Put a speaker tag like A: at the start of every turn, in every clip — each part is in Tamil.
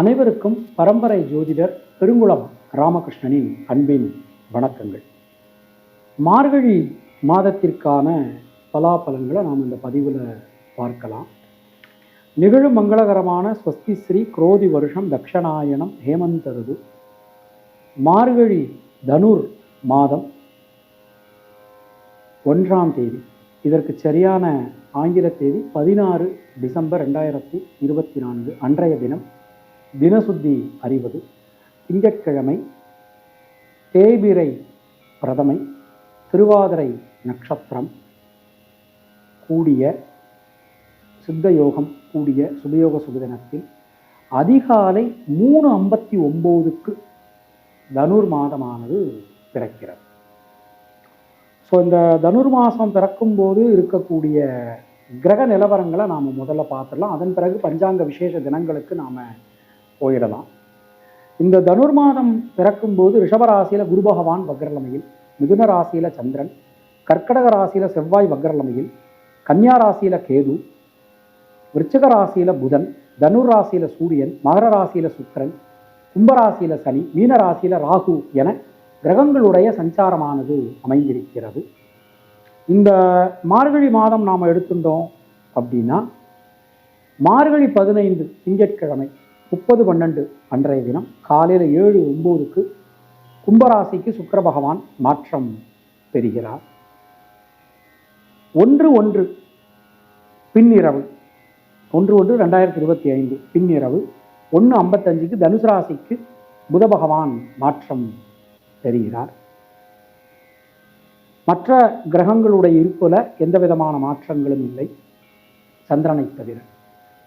A: அனைவருக்கும் பரம்பரை ஜோதிடர் பெருங்குளம் ராமகிருஷ்ணனின் அன்பின் வணக்கங்கள். மார்கழி மாதத்திற்கான பலாபலன்களை நாம் இந்த பதிவில் பார்க்கலாம். நிகழும் மங்களகரமான ஸ்வஸ்தி ஸ்ரீ குரோதி வருஷம் தக்ஷணாயணம் ஹேமந்தரது மார்கழி தனுர் மாதம் ஒன்றாம் தேதி. இதற்கு சரியான ஆங்கில தேதி பதினாறு டிசம்பர் ரெண்டாயிரத்தி இருபத்தி நான்கு அன்றைய தினம். தினசுத்தி அறிவது திங்கட்கிழமை தேய்பிரை பிரதமை திருவாதிரை நட்சத்திரம் கூடிய சித்த யோகம் கூடிய சுபயோக சுபதினத்தில் அதிகாலை மூணு ஐம்பத்தி ஒம்போதுக்கு தனுர் மாதமானது பிறக்கிறது. ஸோ இந்த தனுர் மாதம் பிறக்கும்போது இருக்கக்கூடிய கிரக நிலவரங்களை நாம் முதல்ல பார்த்துடலாம். அதன் பிறகு பஞ்சாங்க விசேஷ தினங்களுக்கு நாம் போயிடலாம். இந்த தனுர் மாதம் பிறக்கும்போது ரிஷபராசியில் குரு பகவான் வக்ரலமையில் மிதுன ராசியில் சந்திரன் கர்க்கடக ராசியில் செவ்வாய் வக்ரலமையில் கன்னியா ராசியில் கேது விருச்சக ராசியில் புதன் தனுர் ராசியில் சூரியன் மகர ராசியில் சுக்கிரன் கும்பராசியில் சனி மீன ராசியில் ராகு என கிரகங்களுடைய சஞ்சாரமானது அமைந்திருக்கிறது. இந்த மார்கழி மாதம் நாம் எடுத்துட்டோம் அப்படின்னா மார்கழி பதினைந்து திங்கட்கிழமை முப்பது பன்னெண்டு அன்றைய தினம் காலையில் ஏழு ஒம்போதுக்கு கும்பராசிக்கு சுக்கர பகவான் மாற்றம் பெறுகிறார். ஒன்று ஒன்று பின்னிரவு. ஒன்று ஒன்று ரெண்டாயிரத்தி இருபத்தி ஐந்து பின்னிரவு. ஒன்று ஐம்பத்தஞ்சுக்கு தனுசு ராசிக்கு புத பகவான் மாற்றம் பெறுகிறார். மற்ற கிரகங்களுடைய இருப்பில் எந்த விதமான மாற்றங்களும் இல்லை. சந்திரனை தவிர.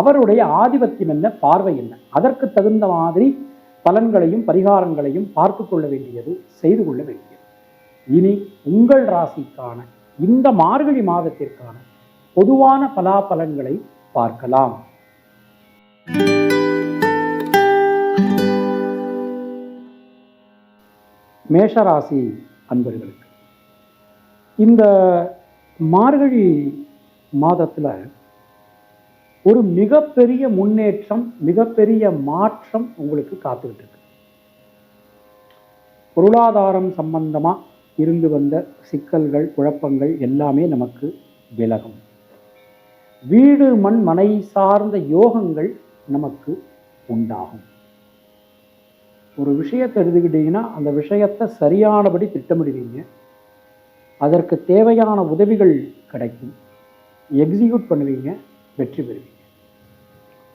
A: அவருடைய ஆதிபத்தியம் என்ன? பார்வை என்ன? அதற்கு தகுந்த மாதிரி பலன்களையும் பரிகாரங்களையும் பார்த்து கொள்ள வேண்டியது செய்து கொள்ள வேண்டியது. இனி உங்கள் ராசிக்கான இந்த மார்கழி மாதத்திற்கான பொதுவான பலாபலன்களை பார்க்கலாம். மேஷராசி அன்பர்களுக்கு இந்த மார்கழி மாதத்தில் ஒரு மிகப்பெரிய முன்னேற்றம் மிகப்பெரிய மாற்றம் உங்களுக்கு காத்துக்கிட்டு இருக்கு. பொருளாதாரம் சம்பந்தமாக இருந்து வந்த சிக்கல்கள் குழப்பங்கள் எல்லாமே நமக்கு விலகும். வீடு மண் மனை சார்ந்த யோகங்கள் நமக்கு உண்டாகும். ஒரு விஷயத்தை எழுதிக்கிட்டீங்கன்னா அந்த விஷயத்தை சரியானபடி திட்டமிடுவீங்க. அதற்கு தேவையான உதவிகள் கிடைக்கும். எக்ஸிக்யூட் பண்ணுவீங்க. வெற்றி பெறுவீங்க.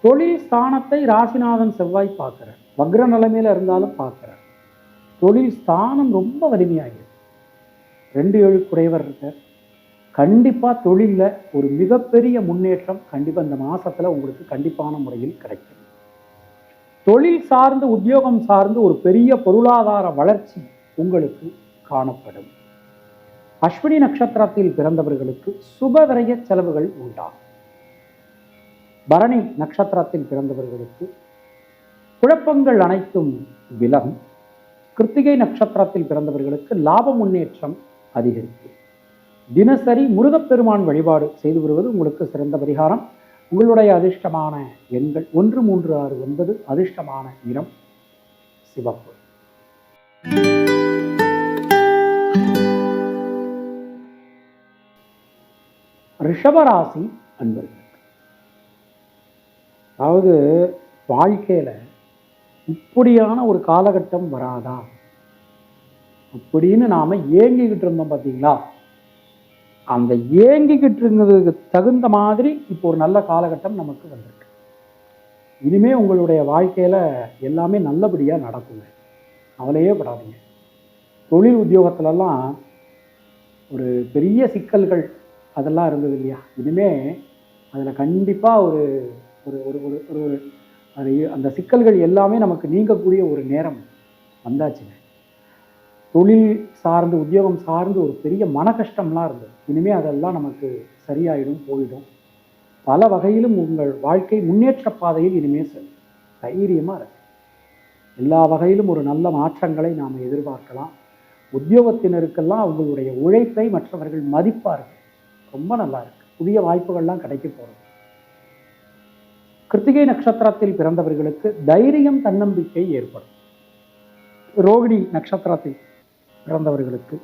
A: தொழில் ஸ்தானத்தை ராசிநாதன் செவ்வாய் பார்க்குறார். வக்ர நிலைமையில இருந்தாலும் பார்க்குறார். தொழில் ஸ்தானம் ரொம்ப வலிமையாகிறது ரெண்டு ஏழு குறைவர் இருக்கார். கண்டிப்பாக தொழிலில் ஒரு மிகப்பெரிய முன்னேற்றம் கண்டிப்பாக இந்த மாதத்தில் உங்களுக்கு கண்டிப்பான முறையில் கிடைக்கும். தொழில் சார்ந்து உத்தியோகம் சார்ந்து ஒரு பெரிய பொருளாதார வளர்ச்சி உங்களுக்கு காணப்படும். அஸ்வினி நட்சத்திரத்தில் பிறந்தவர்களுக்கு சுபவிரய செலவுகள் உண்டாகும். பரணி நட்சத்திரத்தில் பிறந்தவர்களுக்கு குழப்பங்கள் அனைத்தும் விலகும். கிருத்திகை நட்சத்திரத்தில் பிறந்தவர்களுக்கு லாப முன்னேற்றம் அதிகரிக்கும். தினசரி முருகப்பெருமான் வழிபாடு செய்து வருவது உங்களுக்கு சிறந்த பரிகாரம். உங்களுடைய அதிர்ஷ்டமான எண்கள் ஒன்று மூன்று ஆறு ஒன்பது அதிர்ஷ்டமான நிறம் சிவப்பு. ரிஷபராசி அன்பர்கள் அதாவது வாழ்க்கையில் இப்படியான ஒரு காலகட்டம் வராதா? அப்படின்னு நாம் ஏங்கிக்கிட்டு இருந்தோம் பார்த்தீங்களா அந்த ஏங்கிக்கிட்டு இருந்ததுக்கு தகுந்த மாதிரி இப்போ ஒரு நல்ல காலகட்டம் நமக்கு வந்திருக்கு. இனிமே உங்களுடைய வாழ்க்கையில் எல்லாமே நல்லபடியாக நடக்குங்க. கவலையே படாதீங்க. தொழில் உத்தியோகத்துலலாம் ஒரு பெரிய சிக்கல்கள் அதெல்லாம் இருந்தது இல்லையா? இனிமே அதில் கண்டிப்பாக ஒரு ஒரு ஒரு ஒரு ஒரு அது அந்த சிக்கல்கள் எல்லாமே நமக்கு நீங்கக்கூடிய ஒரு நேரம் வந்தாச்சுங்க தொழில் சார்ந்து உத்தியோகம் சார்ந்து ஒரு பெரிய மன கஷ்டம்லாம் இருந்தது. இனிமே அதெல்லாம் நமக்கு சரியாயிடும் போயிடும். பல வகையிலும் உங்கள் வாழ்க்கை முன்னேற்ற பாதையில் இனிமே செல்லும் தைரியமாக இருக்கு. எல்லா வகையிலும் ஒரு நல்ல மாற்றங்களை நாம் எதிர்பார்க்கலாம். உத்தியோகத்தினருக்கெல்லாம் அவங்களுடைய உழைப்பை மற்றவர்கள் மதிப்பார்கள். ரொம்ப நல்லா இருக்கு. புதிய வாய்ப்புகள்லாம் கிடைக்க போகிறது கிருத்திகை நட்சத்திரத்தில் பிறந்தவர்களுக்கு தைரியம் தன்னம்பிக்கை ஏற்படும். ரோகிணி நட்சத்திரத்தில் பிறந்தவர்களுக்கு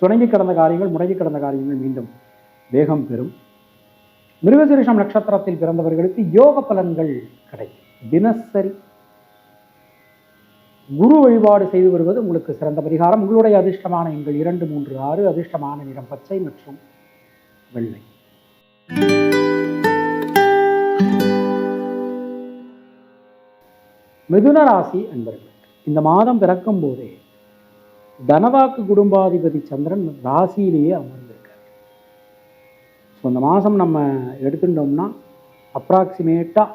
A: சுணங்கி கிடந்த காரியங்கள் முடங்கி கிடந்த காரியங்கள் மீண்டும் வேகம் பெறும். மிருகசிரிஷம் நட்சத்திரத்தில் பிறந்தவர்களுக்கு யோக பலன்கள் கிடைக்கும். தினசரி குரு வழிபாடு செய்து வருவது உங்களுக்கு சிறந்த பரிகாரம். உங்களுடைய அதிர்ஷ்டமான எண்கள் இரண்டு மூன்று ஆறு அதிர்ஷ்டமான நிறம் பச்சை மற்றும் வெள்ளை. மிதுன ராசி அன்பர்கள் இந்த மாதம் பிறக்கும் போதே தனவாக்கு குடும்பாதிபதி சந்திரன் ராசியிலேயே அமர்ந்திருக்கார். ஸோ இந்த மாதம் நம்ம எடுத்துட்டோம்னா அப்ராக்சிமேட்டாக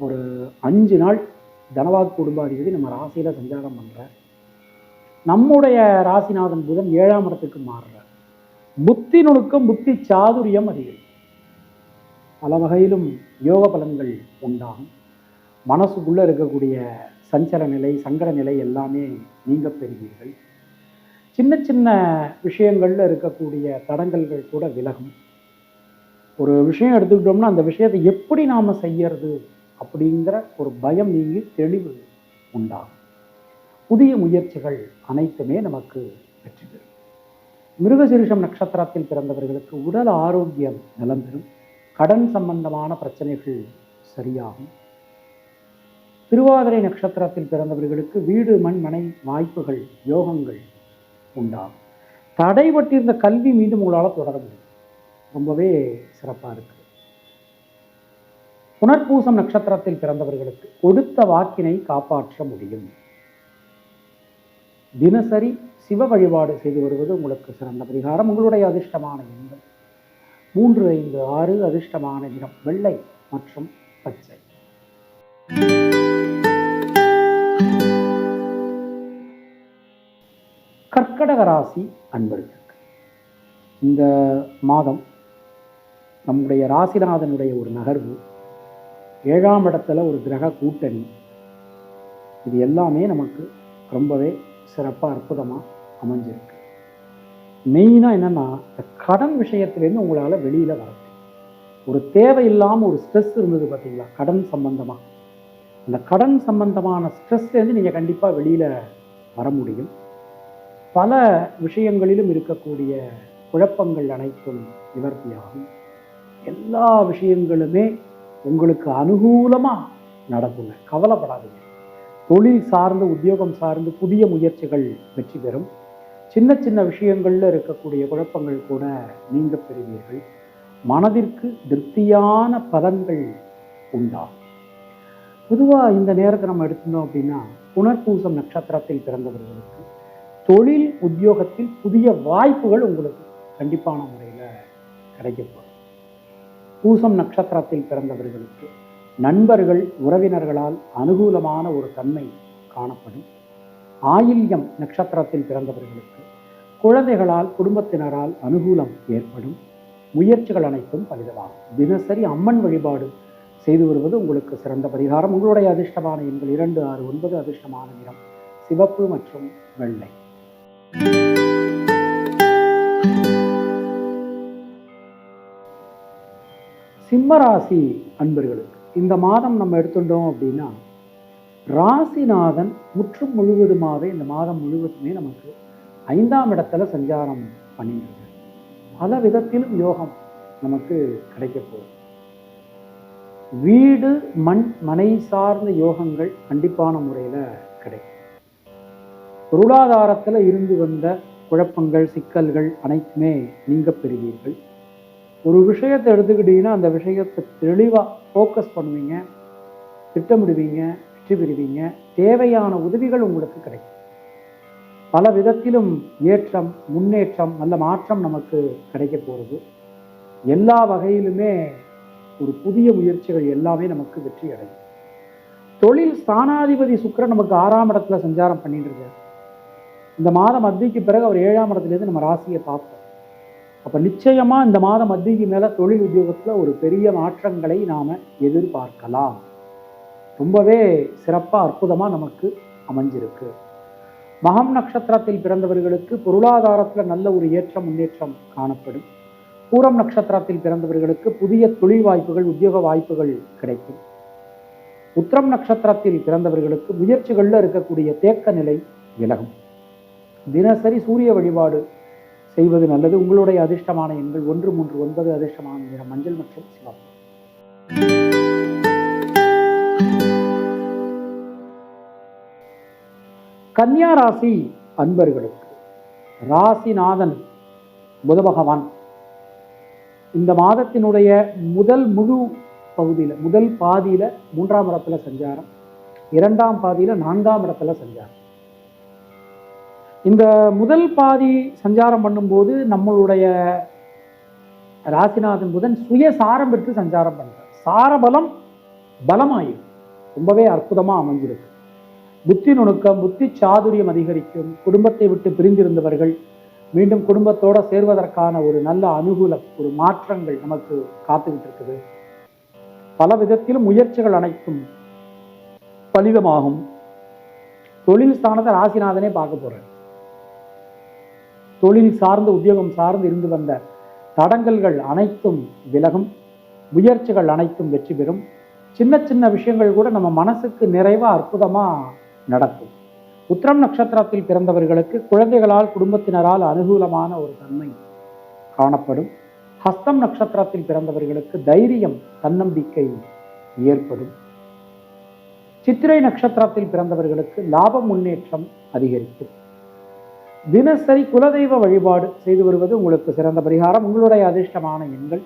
A: ஒரு அஞ்சு நாள் தனவாக்கு குடும்பாதிபதி நம்ம ராசியில் சஞ்சாரம் பண்ணுறார் நம்முடைய ராசிநாதன் புதன் ஏழாம் இடத்துக்கு மாறுறார். புத்தி நுணுக்கம் புத்தி சாதுரியம் அதிகம் பல வகையிலும் யோக பலன்கள் உண்டாகும். மனசுக்குள்ளே இருக்கக்கூடிய சஞ்சல நிலை சங்கர நிலை எல்லாமே நீங்க பெறுவீர்கள். சின்ன சின்ன விஷயங்களில் இருக்கக்கூடிய தடங்கல்கள் கூட விலகும். ஒரு விஷயம் எடுத்துக்கிட்டோம்னா அந்த விஷயத்தை எப்படி நாம் செய்யறது அப்படிங்கிற ஒரு பயம் நீங்கி தெளிவு உண்டாகும். புதிய முயற்சிகள் அனைத்துமே நமக்கு வெற்றி பெறும் மிருகசீரிஷம் நட்சத்திரத்தில் பிறந்தவர்களுக்கு உடல் ஆரோக்கியம் நிலம்பெறும் கடன் சம்பந்தமான பிரச்சனைகள் சரியாகும். திருவாதிரை நட்சத்திரத்தில் பிறந்தவர்களுக்கு வீடு மண் மனை வாய்ப்புகள் யோகங்கள் உண்டாகும். தடைபட்டிருந்த கல்வி மீண்டும் உங்களால் தொடர முடியும். ரொம்பவே சிறப்பாக இருக்கு. புனர்பூசம் நட்சத்திரத்தில் பிறந்தவர்களுக்கு கொடுத்த வாக்கினை காப்பாற்ற முடியும். தினசரி சிவ வழிபாடு செய்து வருவது உங்களுக்கு சிறந்த பரிகாரம். உங்களுடைய அதிர்ஷ்டமான எண்கள் மூன்று ஐந்து ஆறு அதிர்ஷ்டமான தினம் வெள்ளை மற்றும் பச்சை. கர்க்கடக ராசி அன்பர்களுக்கு இந்த மாதம் நம்முடைய ராசிநாதனுடைய ஒரு நகர்வு ஏழாம் இடத்துல ஒரு கிரக கூட்டணி. இது எல்லாமே நமக்கு ரொம்பவே சிறப்பாக அற்புதமாக அமைஞ்சிருக்கு. மெயினாக என்னென்னா இந்த கடன் விஷயத்துலேருந்து உங்களால் வெளியில் வர ஒரு ஒரு தேவையில்லாமல் ஒரு ஸ்ட்ரெஸ் இருந்தது பார்த்தீங்களா கடன் சம்பந்தமாக அந்த கடன் சம்பந்தமான ஸ்ட்ரெஸ்லேருந்து நீங்கள் கண்டிப்பாக வெளியில் வர முடியும். பல விஷயங்களிலும் இருக்கக்கூடிய குழப்பங்கள் அனைத்தும் நிவர்த்தியாகும். எல்லா விஷயங்களுமே உங்களுக்கு அனுகூலமாக நடக்குங்க. கவலைப்படாதீங்க. தொழில் சார்ந்து உத்தியோகம் சார்ந்து புதிய முயற்சிகள் வெற்றி பெறும். சின்ன சின்ன விஷயங்களில் இருக்கக்கூடிய குழப்பங்கள் கூட நீங்க பெறுவீர்கள். மனதிற்கு திருப்தியான பலன்கள் உண்டாகும். பொதுவாக இந்த நேரத்தை நம்ம எடுத்துட்டோம் அப்படின்னா புனர்பூசம் நட்சத்திரத்தில் பிறந்தவர்களுக்கு தொழில் உத்தியோகத்தில் புதிய வாய்ப்புகள் உங்களுக்கு கண்டிப்பான முறையில் கிடைக்கப்படும். பூசம் நட்சத்திரத்தில் பிறந்தவர்களுக்கு நண்பர்கள் உறவினர்களால் அனுகூலமான ஒரு தன்மை காணப்படும். ஆயில்யம் நட்சத்திரத்தில் பிறந்தவர்களுக்கு குழந்தைகளால் குடும்பத்தினரால் அனுகூலம் ஏற்படும். முயற்சிகள் அனைத்தும் பலிதமாகும். தினசரி அம்மன் வழிபாடு செய்து வருவது உங்களுக்கு சிறந்த பரிகாரம். உங்களுடைய அதிர்ஷ்டமான எண்கள் இரண்டு ஆறு ஒன்பது அதிர்ஷ்டமான நிறம் சிவப்பு மற்றும் வெள்ளை. சிம்மராசி அன்பர்களுக்கு இந்த மாதம் நம்ம எடுத்துட்டோம் அப்படின்னா ராசிநாதன் முற்றும் முழுவதுமாகவே இந்த மாதம் முழுவதுமே நமக்கு ஐந்தாம் இடத்துல சஞ்சாரம் பண்ணிட்டு பல விதத்திலும் யோகம் நமக்கு கிடைக்க போகுது. வீடு மண் மனை சார்ந்த யோகங்கள் கண்டிப்பான முறையில் கிடைக்கும். பொருளாதாரத்தில் இருந்து வந்த குழப்பங்கள் சிக்கல்கள் அனைத்துமே நீங்க பெறுவீர்கள். ஒரு விஷயத்தை எடுத்துக்கிட்டீங்கன்னா அந்த விஷயத்தை தெளிவாக ஃபோக்கஸ் பண்ணுவீங்க திட்டமிடுவீங்க வெற்றி பெறுவீங்க. தேவையான உதவிகள் உங்களுக்கு கிடைக்கும். பல விதத்திலும் ஏற்றம் முன்னேற்றம் நல்ல மாற்றம் நமக்கு கிடைக்க போகிறது எல்லா வகையிலுமே ஒரு புதிய முயற்சிகள் எல்லாமே நமக்கு வெற்றி அடையும். தொழில் ஸ்தானாதிபதி சுக்கரன் நமக்கு ஆறாம் இடத்துல சஞ்சாரம் பண்ணிட்டு இருக்காரு. இந்த மாதம் மத்திக்கு பிறகு அவர் ஏழாம் இடத்துலேருந்து நம்ம ராசியை பார்ப்போம். அப்போ நிச்சயமாக இந்த மாதம் மத்திக்கு மேலே தொழில் உத்தியோகத்தில் ஒரு பெரிய மாற்றங்களை நாம் எதிர்பார்க்கலாம். ரொம்பவே சிறப்பாக அற்புதமாக நமக்கு அமைஞ்சிருக்கு. மகம் நட்சத்திரத்தில் பிறந்தவர்களுக்கு பொருளாதாரத்தில் நல்ல ஒரு ஏற்றம் முன்னேற்றம் காணப்படும். பூரம் நட்சத்திரத்தில் பிறந்தவர்களுக்கு புதிய தொழில் வாய்ப்புகள் உத்தியோக வாய்ப்புகள் கிடைக்கும். உத்திரம் நட்சத்திரத்தில் பிறந்தவர்களுக்கு முயற்சிகளில் இருக்கக்கூடிய தேக்க நிலை விலகும். தினசரி சூரிய வழிபாடு செய்வது நல்லது. உங்களுடைய அதிர்ஷ்டமான எண்கள் ஒன்று மூன்று ஒன்பது அதிர்ஷ்டமான நிறம் மஞ்சள் மற்றும் சிவப்பு. கன்னியா ராசி அன்பர்களுக்கு ராசிநாதன் புத பகவான். இந்த மாதத்தினுடைய முதல் முழு பகுதியில் முதல் பாதியில மூன்றாம் இடத்துல சஞ்சாரம் இரண்டாம் பாதியில நான்காம் இடத்துல சஞ்சாரம். இந்த முதல் பாதி சஞ்சாரம் பண்ணும்போது நம்மளுடைய ராசிநாதன் புதன் சுய சாரம் பெற்று சஞ்சாரம் பண்ணுறார் சாரபலம் பலமாயிரும். ரொம்பவே அற்புதமா அமைஞ்சிருக்கு. புத்தி நுணுக்கம் புத்தி சாதுரியம் அதிகரிக்கும். குடும்பத்தை விட்டு பிரிந்திருந்தவர்கள் மீண்டும் குடும்பத்தோட சேர்வதற்கான ஒரு நல்ல அனுகூலம் ஒரு மாற்றங்கள் நமக்கு காத்துக்கிட்டு இருக்குது. பல விதத்திலும் முயற்சிகள் அனைத்தும் பலிதமாகும். தொழில் ஸ்தானத்தை ராசிநாதனே பார்க்க போகிறேன் தொழில் சார்ந்து உத்தியோகம் சார்ந்து இருந்து வந்த தடங்கல்கள் அனைத்தும் விலகும். முயற்சிகள் அனைத்தும் வெற்றி பெறும். சின்ன சின்ன விஷயங்கள் கூட நம்ம மனசுக்கு நிறைவா அற்புதமா நடக்கும். உத்திரம் நட்சத்திரத்தில் பிறந்தவர்களுக்கு குழந்தைகளால் குடும்பத்தினரால் அனுகூலமான ஒரு தன்மை காணப்படும். ஹஸ்தம் நட்சத்திரத்தில் பிறந்தவர்களுக்கு தைரியம் தன்னம்பிக்கை ஏற்படும். சித்திரை நட்சத்திரத்தில் பிறந்தவர்களுக்கு லாப முன்னேற்றம் அதிகரிக்கும். தினசரி குலதெய்வ வழிபாடு செய்து வருவது உங்களுக்கு சிறந்த பரிகாரம். உங்களுடைய அதிர்ஷ்டமான எண்கள்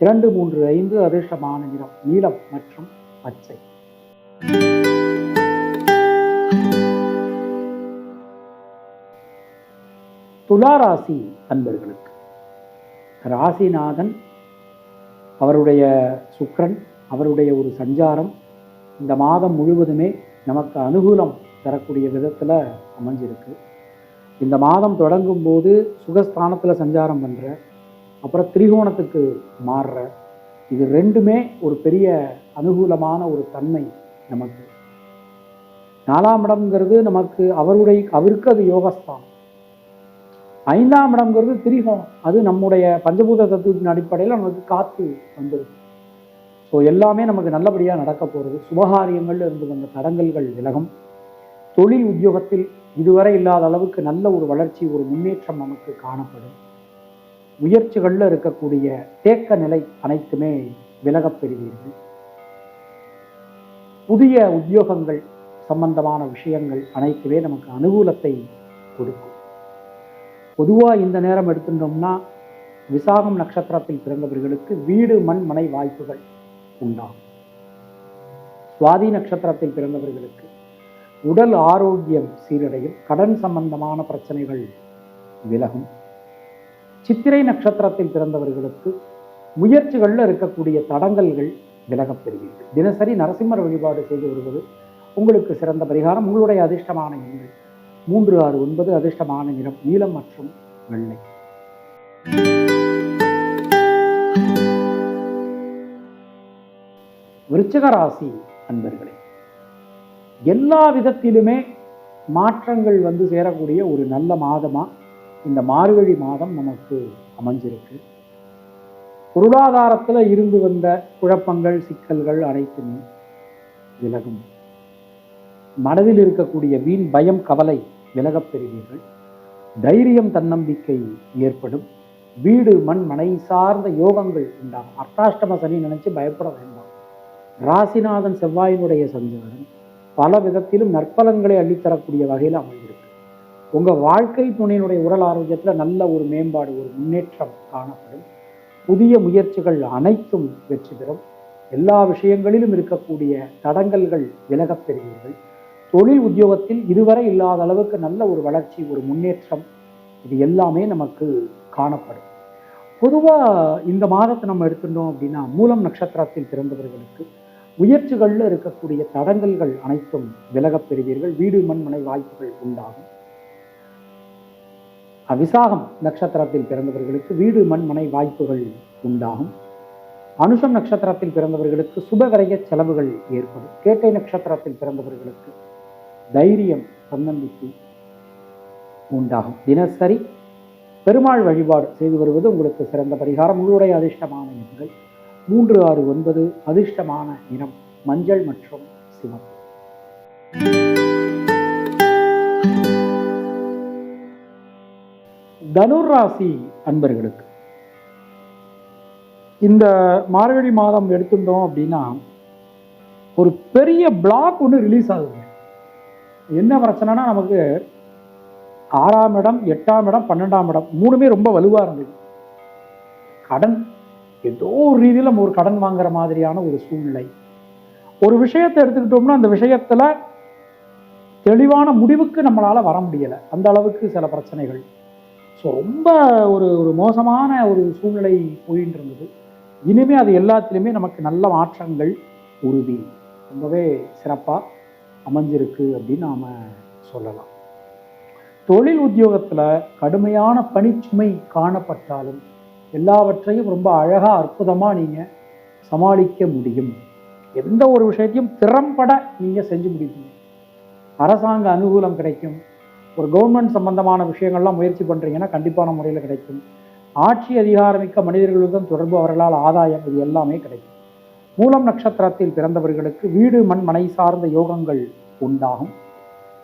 A: இரண்டு மூன்று ஐந்து அதிர்ஷ்டமான நிறம் நீலம் மற்றும் பச்சை. துலா ராசி அன்பர்களுக்கு ராசிநாதன் அவருடைய சுக்கிரன் அவருடைய ஒரு சஞ்சாரம் இந்த மாதம் முழுவதுமே நமக்கு அனுகூலம் தரக்கூடிய விதத்தில் அமைஞ்சிருக்கு. இந்த மாதம் தொடங்கும் போது சுகஸ்தானத்தில் சஞ்சாரம் பண்ணுற அப்புறம் திரிகோணத்துக்கு மாறுற இது ரெண்டுமே ஒரு பெரிய அனுகூலமான ஒரு தன்மை நமக்கு. நாலாம் இடம்ங்கிறது நமக்கு அவருடைய அவருக்கு அது யோகஸ்தானம். ஐந்தாம் இடம்ங்கிறது திரிகோணம். அது நம்முடைய பஞ்சபூத தத்துவத்தின் அடிப்படையில் நமக்கு காத்து வந்துடும் ஸோ எல்லாமே நமக்கு நல்லபடியாக நடக்க போகிறது சுபகாரியங்கள்ல இருந்து வந்த தடங்கல்கள் விலகும். தொழில் உத்தியோகத்தில் இதுவரை இல்லாத அளவுக்கு நல்ல ஒரு வளர்ச்சி ஒரு முன்னேற்றம் நமக்கு காணப்படும். முயற்சிகளில் இருக்கக்கூடிய தேக்க நிலை அனைத்துமே விலகப் பெறுவீர்கள். புதிய உத்தியோகங்கள் சம்பந்தமான விஷயங்கள் அனைத்துமே நமக்கு அனுகூலத்தை கொடுக்கும். பொதுவாக இந்த நேரம் எடுத்துட்டோம்னா விசாகம் நட்சத்திரத்தில் பிறந்தவர்களுக்கு வீடு மண் மனை வாய்ப்புகள் உண்டாகும். சுவாதி நட்சத்திரத்தில் பிறந்தவர்களுக்கு உடல் ஆரோக்கியம் சீரடையும் கடன் சம்பந்தமான பிரச்சனைகள் விலகும். சித்திரை நட்சத்திரத்தில் பிறந்தவர்களுக்கு முயற்சிகளில் இருக்கக்கூடிய தடங்கல்கள் விலகப் பெறுவீர்கள் தினசரி நரசிம்மர் வழிபாடு செய்து வருவது உங்களுக்கு சிறந்த பரிகாரம். உங்களுடைய அதிர்ஷ்டமான எண்கள் மூன்று ஆறு ஒன்பது அதிர்ஷ்டமான நிறம் நீலம் மற்றும் வெள்ளை. விருச்சிக ராசி அன்பர்களே எல்லா விதத்திலுமே மாற்றங்கள் வந்து சேரக்கூடிய ஒரு நல்ல மாதமா இந்த மார்கழி மாதம் நமக்கு அமைஞ்சிருக்கு. பொருளாதாரத்தில் இருந்து வந்த குழப்பங்கள் சிக்கல்கள் அனைத்துமே விலகும். மனதில் இருக்கக்கூடிய வீண் பயம் கவலை விலகப் பெறுவீர்கள். தைரியம் தன்னம்பிக்கை ஏற்படும். வீடு மண் மனை சார்ந்த யோகங்கள் உண்டாகும். அர்த்தாஷ்டம சனி நினைச்சு பயப்பட வேண்டாம். ராசிநாதன் செவ்வாயினுடைய சஞ்சாரம். பல விதத்திலும் நற்பலன்களை அள்ளித்தரக்கூடிய வகையில் அமைந்திருக்கு. உங்கள் வாழ்க்கை துணையினுடைய உடல் ஆரோக்கியத்தில் நல்ல ஒரு மேம்பாடு ஒரு முன்னேற்றம் காணப்படும். புதிய முயற்சிகள் அனைத்தும் வெற்றி பெறும். எல்லா விஷயங்களிலும் இருக்கக்கூடிய தடங்கல்கள் விலகப் பெறுவீர்கள். தொழில் உத்தியோகத்தில் இதுவரை இல்லாத அளவுக்கு நல்ல ஒரு வளர்ச்சி ஒரு முன்னேற்றம் இது எல்லாமே நமக்கு காணப்படும். பொதுவாக இந்த மாதத்தை நம்ம எடுத்துட்டோம் அப்படின்னா மூலம் நட்சத்திரத்தில் பிறந்தவர்களுக்கு முயற்சிகளில் இருக்கக்கூடிய தடங்கல்கள் அனைத்தும் விலகப் பெறுவீர்கள். வீடு மண்மனை வாய்ப்புகள் உண்டாகும். விசாகம் நட்சத்திரத்தில் பிறந்தவர்களுக்கு வீடு மண்மனை வாய்ப்புகள் உண்டாகும். அனுஷம் நட்சத்திரத்தில் பிறந்தவர்களுக்கு சுபகரைய செலவுகள் ஏற்படும். கேட்டை நட்சத்திரத்தில் பிறந்தவர்களுக்கு தைரியம் தன்னம்பிக்கை உண்டாகும். தினசரி பெருமாள் வழிபாடு செய்து வருவது உங்களுக்கு சிறந்த பரிகாரம். உங்களுடைய அதிர்ஷ்டமான எண்கள் மூன்று ஆறு ஒன்பது அதிர்ஷ்டமான நிறம் மஞ்சள் மற்றும் சிவம் தனுராசி அன்பர்களுக்கு இந்த மார்கழி மாதம் எடுத்துட்டோம் அப்படின்னா ஒரு பெரிய பிளாக் ஒன்று ரிலீஸ் ஆகுது. என்ன பிரச்சனைனா நமக்கு ஆறாம் இடம் எட்டாம் இடம் பன்னெண்டாம் இடம் மூணுமே ரொம்ப வலுவாக இருந்தது. கடன் ஏதோ ஒரு ரீதியில் நம்ம ஒரு கடன் வாங்குற மாதிரியான ஒரு சூழ்நிலை. ஒரு விஷயத்தை எடுத்துக்கிட்டோம்னா அந்த விஷயத்தில் தெளிவான முடிவுக்கு நம்மளால் வர முடியலை. அந்த அளவுக்கு சில பிரச்சனைகள். ஸோ ரொம்ப ஒரு ஒரு மோசமான ஒரு சூழ்நிலை போயின்னு இருந்தது. இனிமேல் அது எல்லாத்துலேயுமே நமக்கு நல்ல மாற்றங்கள் உறுதி. ரொம்பவே சிறப்பாக அமைஞ்சிருக்கு அப்படின்னு நாம் சொல்லலாம். தொழில் உத்தியோகத்தில் கடுமையான பணிச்சுமை காணப்பட்டாலும் எல்லாவற்றையும் ரொம்ப அழகாக அற்புதமாக நீங்கள் சமாளிக்க முடியும். எந்த ஒரு விஷயத்தையும் திறம்பட நீங்கள் செஞ்சு முடிப்பீங்க. அரசாங்க அனுகூலம் கிடைக்கும். ஒரு கவர்மெண்ட் சம்பந்தமான விஷயங்கள்லாம் முயற்சி பண்ணுறீங்கன்னா கண்டிப்பான முறையில் கிடைக்கும். ஆட்சி அதிகாரமிக்க மனிதர்களுடன் தொடர்பு அவர்களால் ஆதாயம் இது எல்லாமே கிடைக்கும். மூலம் நட்சத்திரத்தில் பிறந்தவர்களுக்கு வீடு மண் மனை சார்ந்த யோகங்கள் உண்டாகும்.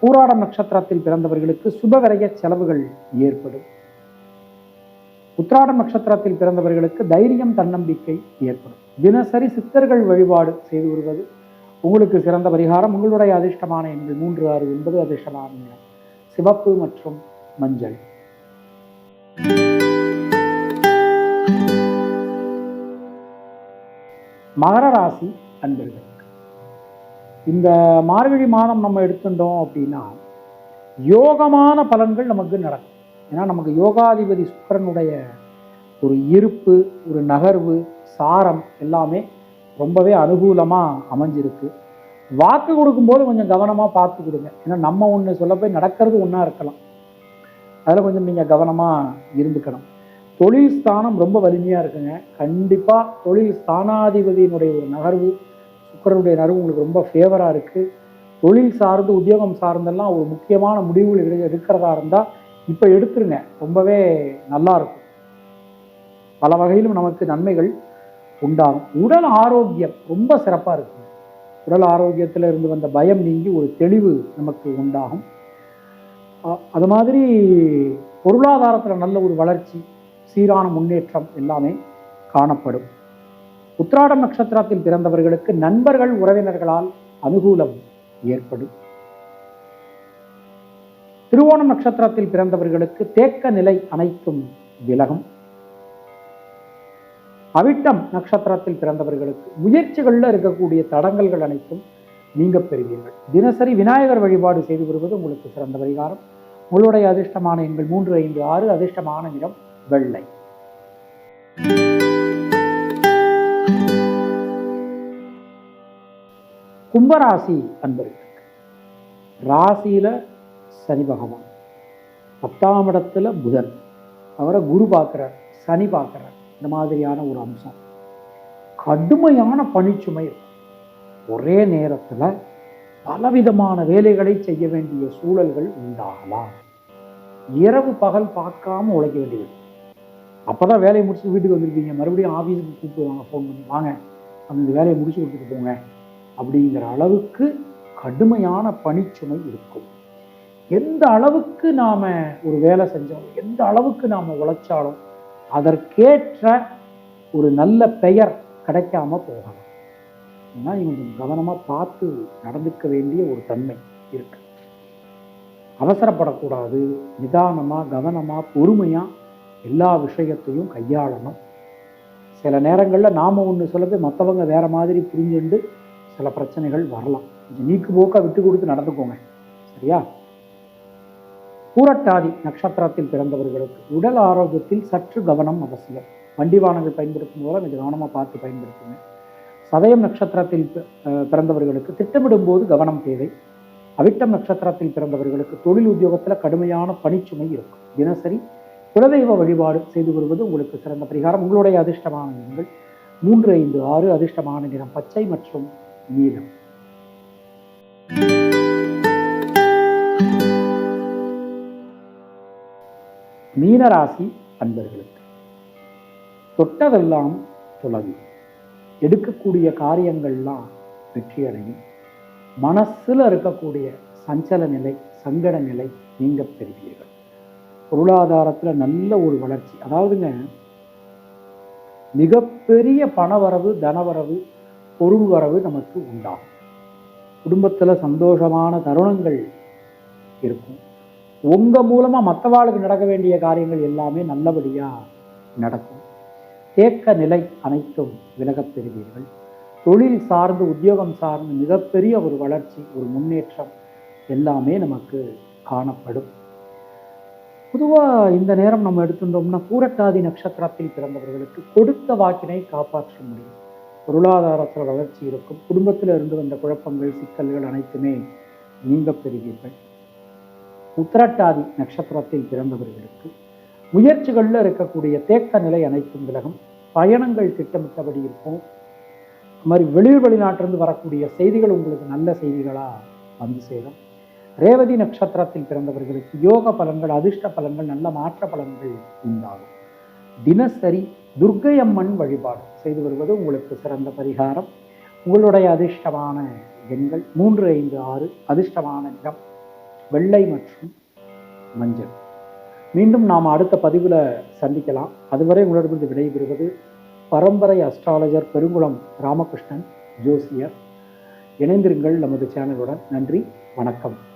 A: பூராடம் நட்சத்திரத்தில் பிறந்தவர்களுக்கு சுபவிரய செலவுகள் ஏற்படும். உத்ராட நட்சத்திரத்தில் பிறந்தவர்களுக்கு தைரியம் தன்னம்பிக்கை ஏற்படும். தினசரி சித்தர்கள் வழிபாடு செய்து வருவது உங்களுக்கு சிறந்த பரிகாரம். உங்களுடைய அதிர்ஷ்டமான எண்கள் மூன்று ஆறு என்பது அதிர்ஷ்டமான சிவப்பு மற்றும் மஞ்சள். மகர ராசி அன்பர்களுக்கு இந்த மார்கழி மாதம் நம்ம எடுத்துட்டோம் அப்படின்னா யோகமான பலன்கள் நமக்கு நடக்கும். ஏன்னா நமக்கு யோகாதிபதி சுக்கரனுடைய ஒரு இருப்பு ஒரு நகர்வு சாரம் எல்லாமே ரொம்பவே அனுகூலமாக அமைஞ்சிருக்கு. வாக்கு கொடுக்கும்போது கொஞ்சம் கவனமாக பார்த்து கொடுங்க ஏன்னா நம்ம ஒன்று சொல்ல போய் நடக்கிறது ஒன்றா இருக்கலாம். அதில் கொஞ்சம் நீங்கள் கவனமாக இருந்துக்கணும். தொழில் ஸ்தானம் ரொம்ப வலிமையாக இருக்குங்க. கண்டிப்பாக தொழில் ஸ்தானாதிபதியினுடைய ஒரு நகர்வு சுக்கரனுடைய நகர்வு உங்களுக்கு ரொம்ப ஃபேவராக இருக்குது தொழில் சார்ந்து உத்தியோகம் சார்ந்தெல்லாம் ஒரு முக்கியமான முடிவுகள் எடு எடுக்கிறதா இருந்தால் இப்போ எடுத்துருங்க. ரொம்பவே நல்லா இருக்கும். பல வகையிலும் நமக்கு நன்மைகள் உண்டாகும். உடல் ஆரோக்கியம் ரொம்ப சிறப்பாக இருக்கும் உடல் ஆரோக்கியத்தில் இருந்து வந்த பயம் நீங்கி ஒரு தெளிவு நமக்கு உண்டாகும். அது மாதிரி பொருளாதாரத்தில் நல்ல ஒரு வளர்ச்சி சீரான முன்னேற்றம் எல்லாமே காணப்படும். உத்திராடம் நட்சத்திரத்தில் பிறந்தவர்களுக்கு நண்பர்கள் உறவினர்களால் அனுகூலம் ஏற்படும். திருவோணம் நட்சத்திரத்தில் பிறந்தவர்களுக்கு தேக்க நிலை அனைத்தும் விலகும். அவிட்டம் நட்சத்திரத்தில் பிறந்தவர்களுக்கு முயற்சிகளில் இருக்கக்கூடிய தடங்கல்கள் அனைத்தும் நீங்க பெறுவீர்கள். தினசரி விநாயகர் வழிபாடு செய்து வருவது உங்களுக்கு சிறந்த பரிகாரம். உங்களுடைய அதிர்ஷ்டமான எண்கள் மூன்று ஐந்து ஆறு அதிர்ஷ்டமான நிறம் வெள்ளை. கும்பராசி அன்பர்களுக்கு ராசியில சனி பகவான். பத்தாம் இடத்துல புதன். அவரை குரு பார்க்குறார் சனி பார்க்குறார். இந்த மாதிரியான ஒரு அம்சம். கடுமையான பணிச்சுமை. ஒரே நேரத்தில் பலவிதமான வேலைகளை செய்ய வேண்டிய சூழல்கள் உண்டாகலாம். இரவு பகல் பார்க்காம உழைக்க வேண்டியது. அப்பதான் வேலையை முடிச்சு வீட்டுக்கு வந்திருப்பீங்க. மறுபடியும் ஆஃபீஸுக்கு கூப்பிடுவாங்க ஃபோன் பண்ணி வாங்க அந்த இந்த வேலையை முடிச்சு கொடுத்துட்டு போங்க. அப்படிங்கிற அளவுக்கு கடுமையான பணிச்சுமை இருக்கும். எந்த அளவுக்கு நாம ஒரு வேலை செஞ்சாலும் எந்த அளவுக்கு நாம் உழைச்சாலும் அதற்கேற்ற ஒரு நல்ல பெயர் கிடைக்காம போகலாம். ஏன்னா இவங்க கொஞ்சம் கவனமா பார்த்து நடந்துக்க வேண்டிய ஒரு தன்மை இருக்கு. அவசரப்படக்கூடாது நிதானமாக கவனமா பொறுமையாக எல்லா விஷயத்தையும் கையாளணும். சில நேரங்களில் நாம ஒன்று சொல்லவே மற்றவங்க வேற மாதிரி புரிஞ்சுண்டு சில பிரச்சனைகள் வரலாம். இது நீக்கு போக்காக விட்டு கொடுத்து நடந்துக்கோங்க. சரியா? பூரட்டாதி நட்சத்திரத்தில் பிறந்தவர்களுக்கு உடல் ஆரோக்கியத்தில் சற்று கவனம் அவசியம். வண்டி வாகனங்கள் பயன்படுத்தும் போது கொஞ்சம் கவனமாக பார்த்து பயன்படுத்துங்க. சதயம் நட்சத்திரத்தில் பிறந்தவர்களுக்கு திட்டமிடும் போது கவனம் தேவை. அவிட்டம் நட்சத்திரத்தில் பிறந்தவர்களுக்கு தொழில் உத்தியோகத்தில் கடுமையான பணிச்சுமை இருக்கும். தினசரி குலதெய்வ வழிபாடு செய்து வருவது உங்களுக்கு சிறந்த பரிகாரம். உங்களுடைய அதிர்ஷ்டமான நிறங்கள் மூன்று ஐந்து ஆறு அதிர்ஷ்டமான நிறம் பச்சை மற்றும் நீலம். மீனராசி அன்பர்களுக்கு. தொட்டதெல்லாம் துளங்கும் எடுக்கக்கூடிய காரியங்கள்லாம் வெற்றியடையும். மனசில் மனசுல இருக்கக்கூடிய சஞ்சல நிலை சங்கட நிலை நீங்க பெறுவீர்கள். பொருளாதாரத்துல நல்ல ஒரு வளர்ச்சி அதாவதுங்க மிகப்பெரிய பணவரவு தனவரவு பொருள் வரவு நமக்கு உண்டாகும். குடும்பத்துல சந்தோஷமான தருணங்கள் இருக்கும். உங்கள் மூலமா மற்றவாளுக்கு நடக்க வேண்டிய காரியங்கள் எல்லாமே நல்லபடியா நடக்கும். தேக்க நிலை அனைத்தும் விலகப் பெறுவீர்கள். தொழில் சார்ந்து உத்தியோகம் சார்ந்து மிகப்பெரிய ஒரு வளர்ச்சி ஒரு முன்னேற்றம் எல்லாமே நமக்கு காணப்படும். பொதுவாக இந்த நேரம் நம்ம எடுத்துட்டோம்னா பூரட்டாதி நட்சத்திரத்தில் பிறந்தவர்களுக்கு கொடுத்த வாக்கினை காப்பாற்ற முடியும். பொருளாதாரத்தில் வளர்ச்சி இருக்கும். குடும்பத்தில் இருந்து வந்த குழப்பங்கள் சிக்கல்கள் அனைத்துமே நீங்க பெறுவீர்கள். உத்திரட்டாதி நட்சத்திரத்தில் பிறந்தவர்களுக்கு முயற்சிகளில் இருக்கக்கூடிய தேக்க நிலை அனைத்தும் விலகும். பயணங்கள் திட்டமிட்டபடி இருக்கும். அது மாதிரி வெளியூர் வெளிநாட்டிலிருந்து வரக்கூடிய செய்திகள் உங்களுக்கு நல்ல செய்திகளாக வந்து சேரும். ரேவதி நட்சத்திரத்தில் பிறந்தவர்களுக்கு யோக பலன்கள் அதிர்ஷ்ட பலன்கள் நல்ல மாற்ற பலன்கள் உண்டாகும். தினசரி துர்க்கை அம்மன் வழிபாடு செய்து வருவது உங்களுக்கு சிறந்த பரிகாரம். உங்களுடைய அதிர்ஷ்டமான எண்கள் மூன்று ஐந்து ஆறு அதிர்ஷ்டமான நிறம் வெள்ளை மற்றும் மஞ்சள். மீண்டும் நாம் அடுத்த பதிவில் சந்திக்கலாம். அதுவரை உங்களிடமிருந்து விடைபெறுவது பரம்பரை அஸ்ட்ராலஜர் பெருங்குளம் ராமகிருஷ்ணன் ஜோசியர். இணைந்திருங்கள் நமது சேனலுடன். நன்றி வணக்கம்.